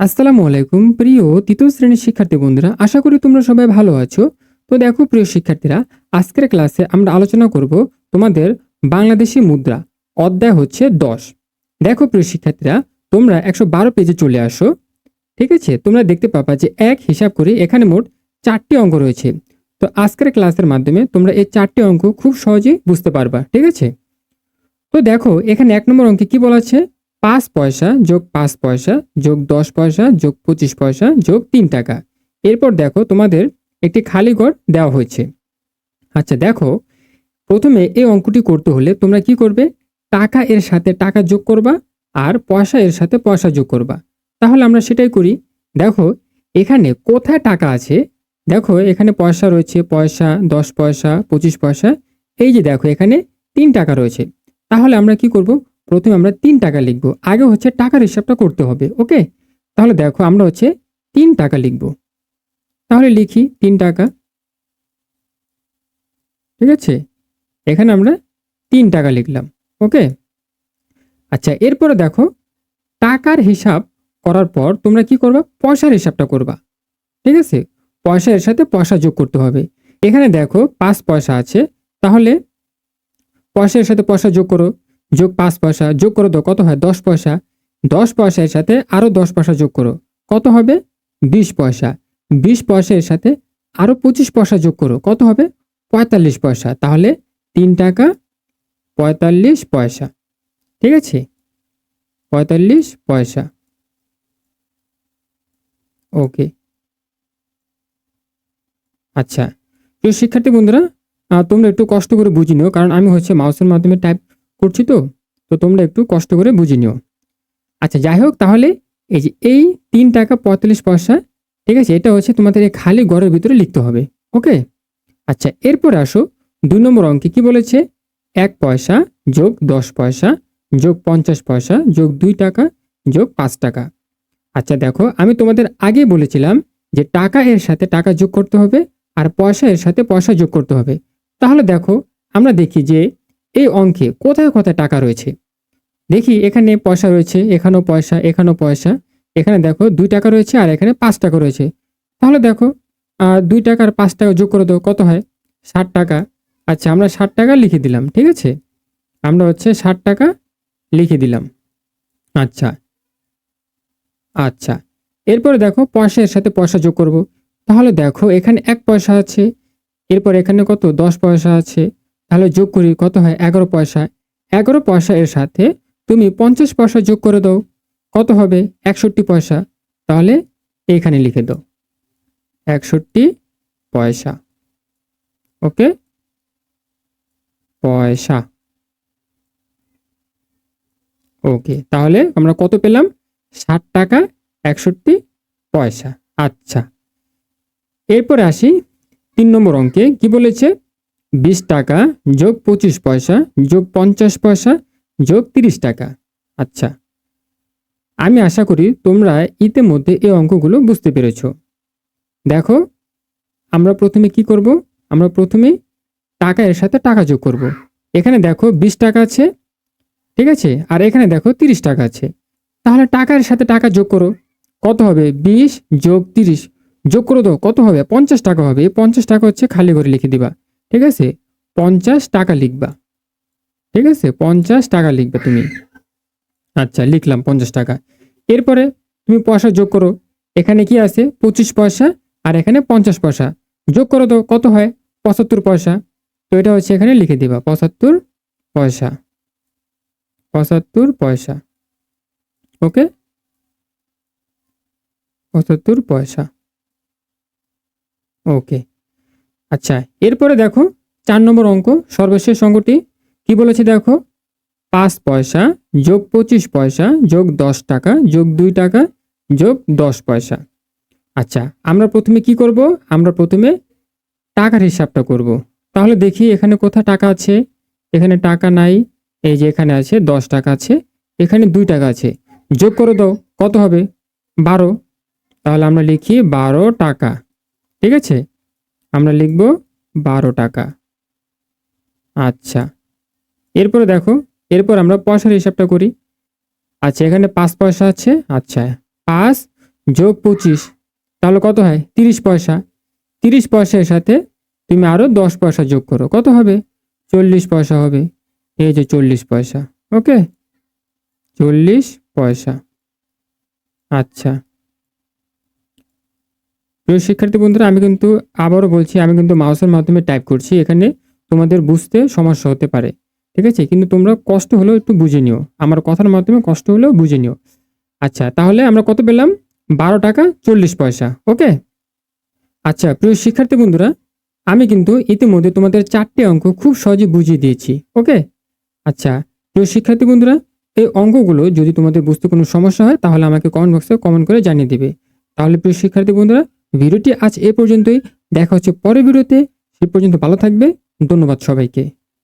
আসসালামু আলাইকুম, প্রিয় তৃতীয় শ্রেণির শিক্ষার্থী বন্ধুরা, আশা করি তোমরা সবাই ভালো আছো। তো দেখো, প্রিয় শিক্ষার্থীরা, আজকের ক্লাসে আমরা আলোচনা করব তোমাদের বাংলাদেশি মুদ্রা, অধ্যায় হচ্ছে দশ। দেখো, প্রিয় শিক্ষার্থীরা, তোমরা একশো বারো পেজে চলে আসো। ঠিক আছে? তোমরা দেখতে পাবা যে এক হিসাব করে এখানে মোট চারটি অঙ্ক রয়েছে। তো আজকের ক্লাসের মাধ্যমে তোমরা এই চারটি অঙ্ক খুব সহজেই বুঝতে পারবা। ঠিক আছে? তো দেখো, এখানে এক নম্বর অঙ্কে কি বলা আছে? পাঁচ পয়সা যোগ পাঁচ পয়সা যোগ দশ পয়সা যোগ পঁচিশ পয়সা যোগ তিন টাকা। এরপর দেখো তোমাদের একটি খালি ঘর দেওয়া হয়েছে। আচ্ছা দেখো, প্রথমে এই অঙ্কটি করতে হলে তোমরা কি করবে? টাকা এর সাথে টাকা যোগ করবা আর পয়সা এর সাথে পয়সা যোগ করবা। তাহলে আমরা সেটাই করি। দেখো, এখানে কোথায় টাকা আছে? দেখো, এখানে পয়সা রয়েছে, পয়সা, দশ পয়সা, পঁচিশ পয়সা। এই যে দেখো, এখানে তিন টাকা রয়েছে। তাহলে আমরা কি করব? প্রথমে আমরা তিন টাকা লিখব। আগে হচ্ছে টাকার হিসাবটা করতে হবে, ওকে? তাহলে দেখো, আমরা হচ্ছে তিন টাকা লিখব। তাহলে লিখি তিন টাকা। ঠিক আছে? এখানে আমরা তিন টাকা লিখলাম, ওকে? আচ্ছা এরপরে দেখো, টাকার হিসাব করার পর তোমরা কি করবা? পয়সার হিসাবটা করবা। ঠিক আছে? পয়সা এর সাথে পয়সা যোগ করতে হবে। এখানে দেখো, পাঁচ পয়সা আছে। তাহলে পয়সার সাথে পয়সা যোগ করো। যোগ পাঁচ পয়সা, যোগ করো তো, কত হয়? দশ পয়সা। দশ পয়সার সাথে আরও দশ পয়সা যোগ করো। কত হবে? বিশ পয়সা। বিশ পয়সার সাথে আরও পঁচিশ পয়সা যোগ করো। কত হবে? পঁয়তাল্লিশ পয়সা। তাহলে তিন টাকা পঁয়তাল্লিশ পয়সা। ঠিক আছে? পঁয়তাল্লিশ পয়সা। ওকে। আচ্ছা। প্রিয় শিক্ষার্থী বন্ধুরা তোমরা একটু কষ্ট করে বুঝে নিও, কারণ আমি হচ্ছে মাউসের মাধ্যমে টাইপ করছি তো তো তোমরা একটু কষ্ট করে বুঝে নিও। আচ্ছা যাই হোক, তাহলে এই যে এই তিন টাকা পঁয়তাল্লিশ পয়সা, ঠিক আছে, এটা হচ্ছে তোমাদের এই খালি ঘরের ভিতরে লিখতে হবে, ওকে? আচ্ছা এরপরে আসো দুই নম্বর অঙ্কে কি বলেছে? এক পয়সা যোগ দশ পয়সা যোগ পঞ্চাশ পয়সা যোগ দুই টাকা যোগ পাঁচ টাকা। আচ্ছা দেখো, আমি তোমাদের আগে বলেছিলাম যে টাকা এর সাথে টাকা যোগ করতে হবে আর পয়সা এর সাথে পয়সা যোগ করতে হবে। তাহলে দেখো, আমরা দেখি যে এই অঙ্কে কোথায় কোথায় টাকা রয়েছে? দেখি, এখানে পয়সা রয়েছে, এখানেও পয়সা এখানেও পয়সা। এখানে দেখো, দুই টাকা রয়েছে আর এখানে পাঁচ টাকা রয়েছে। তাহলে দেখো দুই টাকার পাঁচ টাকা যোগ করে দাও, কত হয়? ষাট টাকা। আচ্ছা আমরা ষাট টাকা লিখে দিলাম, ঠিক আছে? আমরা হচ্ছে ষাট টাকা লিখে দিলাম। আচ্ছা। আচ্ছা। এরপরে দেখো পয়সা এর সাথে পয়সা যোগ করব। তাহলে দেখো, এখানে এক পয়সা আছে, এরপর এখানে কত? দশ পয়সা আছে। তাহলে যোগ করি কত হয়? এগারো পয়সা। এগারো পয়সা এর সাথে তুমি পঞ্চাশ পয়সা যোগ করে দাও। কত হবে? একষট্টি পয়সা। তাহলে এখানে লিখে দাও। একষট্টি পয়সা। ওকে? পয়সা। ওকে, তাহলে আমরা কত পেলাম? ষাট টাকা, একষট্টি পয়সা। আচ্ছা। এরপরে আসি তিন নম্বর অঙ্কে। কি বলেছে? বিশ টাকা যোগ পঁচিশ পয়সা, যোগ পঞ্চাশ পয়সা, যোগ তিরিশ টাকা। আচ্ছা আমি আশা করি তোমরা ইতিমধ্যে এই অঙ্কগুলো বুঝতে পেরেছ। দেখো, আমরা প্রথমে কি করব? আমরা প্রথমে টাকা এর সাথে টাকা যোগ করব। এখানে দেখো বিশ টাকা আছে, ঠিক আছে? আর এখানে দেখো তিরিশ টাকা আছে। তাহলে টাকার সাথে টাকা যোগ করো। কত হবে? বিশ যোগ তিরিশ। যোগ করো দাও, কত হবে? পঞ্চাশ টাকা হবে। এই পঞ্চাশ টাকা হচ্ছে খালি করে লিখে দিবা। ঠিক আছে? পঞ্চাশ টাকা লিখবা। ঠিক আছে? পঞ্চাশ টাকা লিখবে তুমি। আচ্ছা লিখলাম পঞ্চাশ টাকা। এরপরে তুমি পয়সা যোগ করো। এখানে কি আছে? পঁচিশ পয়সা আর এখানে পঞ্চাশ পয়সা। যোগ করো তো, কত হয়? পঁচাত্তর পয়সা। তো এটা হচ্ছে এখানে লিখে দিবা, পঁচাত্তর পয়সা। পঁচাত্তর পয়সা। ওকে? পঁচাত্তর পয়সা। ওকে। আচ্ছা এরপরে দেখো চার নম্বর অঙ্ক, সর্বশেষ অঙ্কটি কি বলেছে দেখো? পাঁচ পয়সা যোগ পঁচিশ পয়সা যোগ দশ টাকা যোগ দুই টাকা যোগ দশ পয়সা। আচ্ছা আমরা প্রথমে কি করব? আমরা প্রথমে টাকার হিসাবটা করব। তাহলে দেখি এখানে কোথায় টাকা আছে? এখানে টাকা নাই, এই যে এখানে আছে দশ টাকা আছে, এখানে দুই টাকা আছে। যোগ করে দাও, কত হবে? বারো। তাহলে আমরা লিখি বারো টাকা, ঠিক আছে? আমরা লিখব বারো টাকা। আচ্ছা এরপরে দেখো, এরপর আমরা পয়সার হিসাবটা করি। আচ্ছা এখানে পাঁচ পয়সা আছে। আচ্ছা পাঁচ যোগ পঁচিশ, তাহলে কত হয়? তিরিশ পয়সা। তিরিশ পয়সার সাথে তুমি আরও দশ পয়সা যোগ করো। কত হবে? চল্লিশ পয়সা হবে। এই যে চল্লিশ পয়সা, ওকে? চল্লিশ পয়সা। আচ্ছা প্রিয় শিক্ষার্থী বন্ধুরা, আমি কিন্তু আবারও বলছি, আমি কিন্তু মাউসের মাধ্যমে টাইপ করছি। এখানে তোমাদের বুঝতে সমস্যা হতে পারে, ঠিক আছে? কিন্তু তোমরা কষ্ট হলেও একটু বুঝে নিও। আমার কথার মাধ্যমে কষ্ট হলেও বুঝে নিও। আচ্ছা তাহলে আমরা কত পেলাম? বারো টাকা চল্লিশ পয়সা, ওকে? আচ্ছা প্রিয় শিক্ষার্থী বন্ধুরা, আমি কিন্তু ইতিমধ্যে তোমাদের চারটে অঙ্ক খুব সহজে বুঝিয়ে দিয়েছি, ওকে? আচ্ছা প্রিয় শিক্ষার্থী বন্ধুরা, এই অঙ্কগুলো যদি তোমাদের বুঝতে কোনো সমস্যা হয়, তাহলে আমাকে কমেন্ট বক্সে কমেন্ট করে জানিয়ে দিবে। তাহলে প্রিয় শিক্ষার্থী বন্ধুরা ভিডিওটি আজ এ পর্যন্তই। দেখা হচ্ছে পরের ভিডিওতে। সে পর্যন্ত ভালো থাকবে। ধন্যবাদ সবাইকে।